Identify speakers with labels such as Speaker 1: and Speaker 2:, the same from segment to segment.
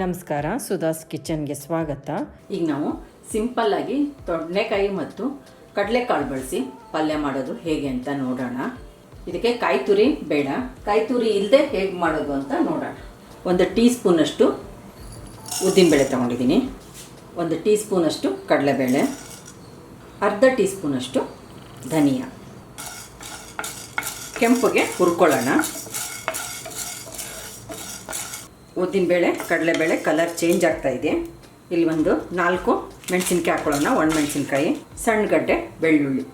Speaker 1: ನಮಸ್ಕಾರ ಸುಧಾಸ್ ಕಿಚನ್ಗೆ ಸ್ವಾಗತ.
Speaker 2: ಈಗ ನಾವು ಸಿಂಪಲ್ ಆಗಿ ತೊಂಡೆಕಾಯಿ ಮತ್ತು ಕಡಲೆಕಾಳು ಬಳಸಿ ಪಲ್ಯ ಮಾಡೋದು ಹೇಗೆ ಅಂತ ನೋಡೋಣ. ಇದಕ್ಕೆ ಕಾಯಿ ತುರಿ ಬೇಡ. ಕಾಯಿ ತುರಿ ಇಲ್ಲದೆ ಹೇಗೆ ಮಾಡೋದು ಅಂತ ನೋಡೋಣ. ಒಂದು ಟೀ ಸ್ಪೂನಷ್ಟು ಉದ್ದಿನಬೇಳೆ ತೊಗೊಂಡಿದ್ದೀನಿ. ಒಂದು ಟೀ ಸ್ಪೂನಷ್ಟು ಕಡಲೆಬೇಳೆ. ಅರ್ಧ ಟೀ ಸ್ಪೂನಷ್ಟು ಧನಿಯಾ. ಕೆಂಪಿಗೆ ಹುರ್ಕೊಳ್ಳೋಣ. ಉದ್ದಿನಬೇಳೆ ಕಡಲೆಬೇಳೆ ಕಲರ್ ಚೇಂಜ್ ಆಗ್ತಾ ಇದೆ. ಇಲ್ಲಿ ಒಂದು ನಾಲ್ಕು ಮೆಣಸಿನ್ಕಾಯಿ ಹಾಕೊಳ್ಳೋಣ. ಒಣ ಮೆಣಸಿನ್ಕಾಯಿ, ಸಣ್ಣ ಗಡ್ಡೆ, ಬೆಳ್ಳುಳ್ಳಿ.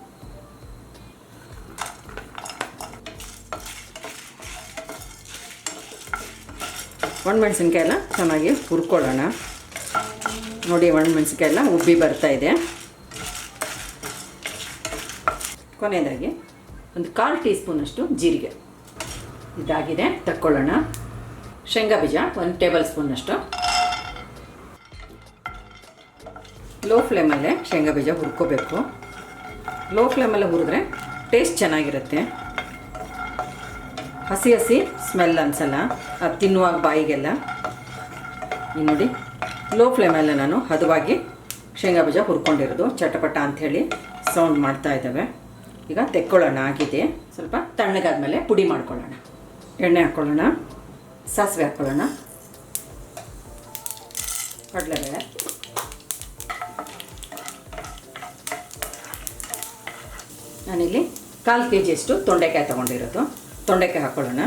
Speaker 2: ಒಣ ಮೆಣಸಿನ್ಕಾಯಿ ಎಲ್ಲ ಚೆನ್ನಾಗಿ ಹುರ್ಕೊಳ್ಳೋಣ. ನೋಡಿ ಒಣ ಮೆಣಸಿನ್ಕಾಯಿ ಎಲ್ಲ ಉಬ್ಬಿ ಬರ್ತಾ ಇದೆ. ಕೊನೆಯದಾಗಿ ಒಂದು ಕಾಲು ಟೀ ಸ್ಪೂನಷ್ಟು ಜೀರಿಗೆ. ಇದಾಗಿದೆ. ತಕ್ಕೊಳ್ಳೋಣ. ಶೇಂಗಾ ಬೀಜ, ಒಂದು ಟೇಬಲ್ ಸ್ಪೂನಷ್ಟು ಲೋ ಫ್ಲೇಮಲ್ಲೇ ಶೇಂಗಾ ಬೀಜ ಹುರ್ಕೋಬೇಕು. ಲೋ ಫ್ಲೇಮಲ್ಲಿ ಹುರಿದ್ರೆ ಟೇಸ್ಟ್ ಚೆನ್ನಾಗಿರುತ್ತೆ. ಹಸಿ ಹಸಿ ಸ್ಮೆಲ್ ಅನ್ಸಲ್ಲ, ಅದು ತಿನ್ನುವಾಗ ಬಾಯಿಗೆಲ್ಲ. ನೋಡಿ ಲೋ ಫ್ಲೇಮಲ್ಲೇ ನಾನು ಹದವಾಗಿ ಶೇಂಗಾ ಬೀಜ ಹುರ್ಕೊಂಡಿರೋದು, ಚಟಪಟ ಅಂಥೇಳಿ ಸೌಂಡ್ ಮಾಡ್ತಾ ಇದ್ದಾವೆ ಈಗ ತೆಕ್ಕೊಳ್ಳೋಣ, ಆಗಿದೆ. ಸ್ವಲ್ಪ ತಣ್ಣಗಾದ ಮೇಲೆ ಪುಡಿ ಮಾಡ್ಕೊಳ್ಳೋಣ. ಎಣ್ಣೆ ಹಾಕ್ಕೊಳ್ಳೋಣ ಸಾಸಿವೆ ಹಾಕ್ಕೊಳ್ಳೋಣ ಕಡಲೆಬೇಳೆ. ನಾನಿಲ್ಲಿ ಕಾಲು ಕೆ ಜಿಯಷ್ಟು ತೊಂಡೆಕಾಯಿ ತೊಗೊಂಡಿರೋದು. ತೊಂಡೆಕಾಯಿ ಹಾಕ್ಕೊಳ್ಳೋಣ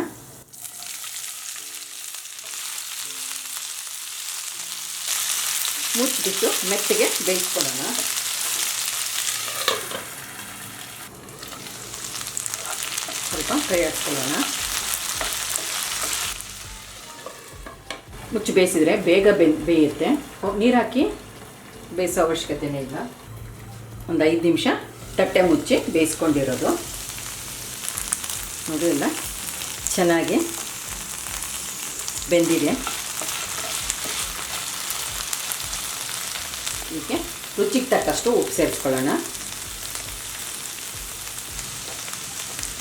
Speaker 2: ಮುಚ್ಚಿಬಿಟ್ಟು ಮೆತ್ತಗೆ ಬೇಯಿಸ್ಕೊಳ್ಳೋಣ. ಸ್ವಲ್ಪ ಕೈ ಹಾಕ್ಕೊಳ್ಳೋಣ ಮುಚ್ಚಿ ಬೇಯಿಸಿದರೆ ಬೇಗ ಬೆನ್, ಬೇಯುತ್ತೆ. ನೀರು ಹಾಕಿ ಬೇಯಿಸೋ ಅವಶ್ಯಕತೆನೇ ಇಲ್ಲ. ಒಂದು ಐದು ನಿಮಿಷ ತಟ್ಟೆ ಮುಚ್ಚಿ ಬೇಯಿಸ್ಕೊಂಡಿರೋದು. ಅದು ಇಲ್ಲ ಚೆನ್ನಾಗಿ ಬೆಂದಿದೆ. ಇದಕ್ಕೆ ರುಚಿಗೆ ತಕ್ಕಷ್ಟು ಉಪ್ಪು ಸೇರಿಸ್ಕೊಳ್ಳೋಣ.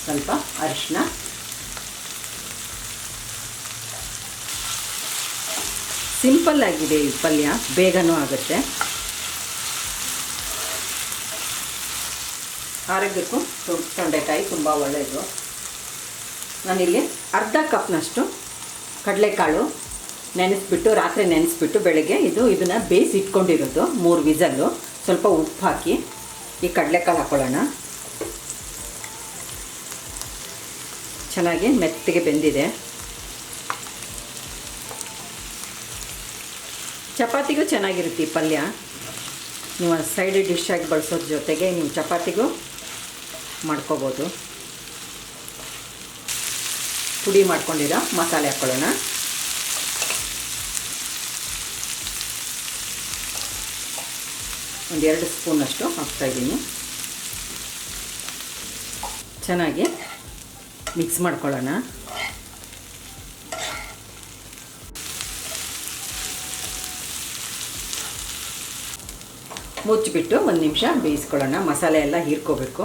Speaker 2: ಸ್ವಲ್ಪ ಅರಿಶಿನ ಸಿಂಪಲ್ ಆಗಿದೆ ಈ ಪಲ್ಯ, ಬೇಗನೂ ಆಗುತ್ತೆ. ಆರೋಗ್ಯಕ್ಕೂ ತೊಂಡೆಕಾಯಿ ತುಂಬ ಒಳ್ಳೆಯದು ನಾನಿಲ್ಲಿ ಅರ್ಧ ಕಪ್ನಷ್ಟು ಕಡಲೆಕಾಳು ನೆನೆಸ್ಬಿಟ್ಟು, ರಾತ್ರಿ ನೆನೆಸ್ಬಿಟ್ಟು ಬೆಳಗ್ಗೆ ಇದು, ಇದನ್ನು ಬೇಯಿಸಿ ಇಟ್ಕೊಂಡಿರೋದು, ಮೂರು ವಿಸಲ್ಲು. ಸ್ವಲ್ಪ ಉಪ್ಪು ಹಾಕಿ ಈ ಕಡಲೆಕಾಳು ಹಾಕ್ಕೊಳ್ಳೋಣ ಚೆನ್ನಾಗಿ ಮೆತ್ತಗೆ ಬೆಂದಿದೆ. ಚಪಾತಿಗೂ ಚೆನ್ನಾಗಿರುತ್ತೆ ಈ ಪಲ್ಯ. ನೀವು ಸೈಡ್ ಡಿಶ್ ಆಗಿ ಬಳಸೋದ್ರ ಜೊತೆಗೆ ನೀವು ಚಪಾತಿಗೂ ಮಾಡ್ಕೋಬೋದು. ಪುಡಿ ಮಾಡ್ಕೊಂಡಿರೋ ಮಸಾಲೆ ಹಾಕ್ಕೊಳ್ಳೋಣ ಒಂದೆರಡು ಸ್ಪೂನಷ್ಟು ಹಾಕ್ತಾಯಿದ್ದೀನಿ ಚೆನ್ನಾಗಿ ಮಿಕ್ಸ್ ಮಾಡ್ಕೊಳ್ಳೋಣ. ಮುಚ್ಚಿಬಿಟ್ಟು ಒಂದು ನಿಮಿಷ ಬೇಯಿಸ್ಕೊಳ್ಳೋಣ. ಮಸಾಲೆ ಎಲ್ಲ ಹೀರ್ಕೋಬೇಕು.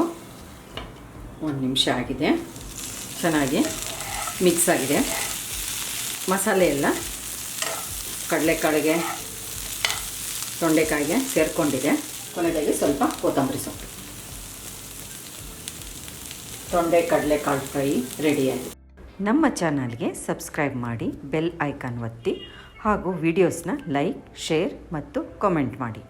Speaker 2: ಒಂದು ನಿಮಿಷ ಆಗಿದೆ. ಚೆನ್ನಾಗಿ ಮಿಕ್ಸ್ ಆಗಿದೆ. ಮಸಾಲೆ ಎಲ್ಲ ಕಡಲೆಕಾಳಿಗೆ, ತೊಂಡೆಕಾಯಿಗೆ ಸೇರಿಕೊಂಡಿದೆ. ಕೊನೆಯದಾಗಿ ಸ್ವಲ್ಪ ಕೊತ್ತಂಬರಿ ಸೊಪ್ಪು. ತೊಂಡೆ ಕಡಲೆಕಾಳು ಫ್ರೈ ರೆಡಿಯಾಗಿದೆ
Speaker 1: ನಮ್ಮ ಚಾನಲ್ಗೆ ಸಬ್ಸ್ಕ್ರೈಬ್ ಮಾಡಿ, ಬೆಲ್ ಐಕಾನ್ ಒತ್ತಿ ಹಾಗೂ ವಿಡಿಯೋಸ್ನ ಲೈಕ್, ಶೇರ್ ಮತ್ತು ಕಾಮೆಂಟ್ ಮಾಡಿ.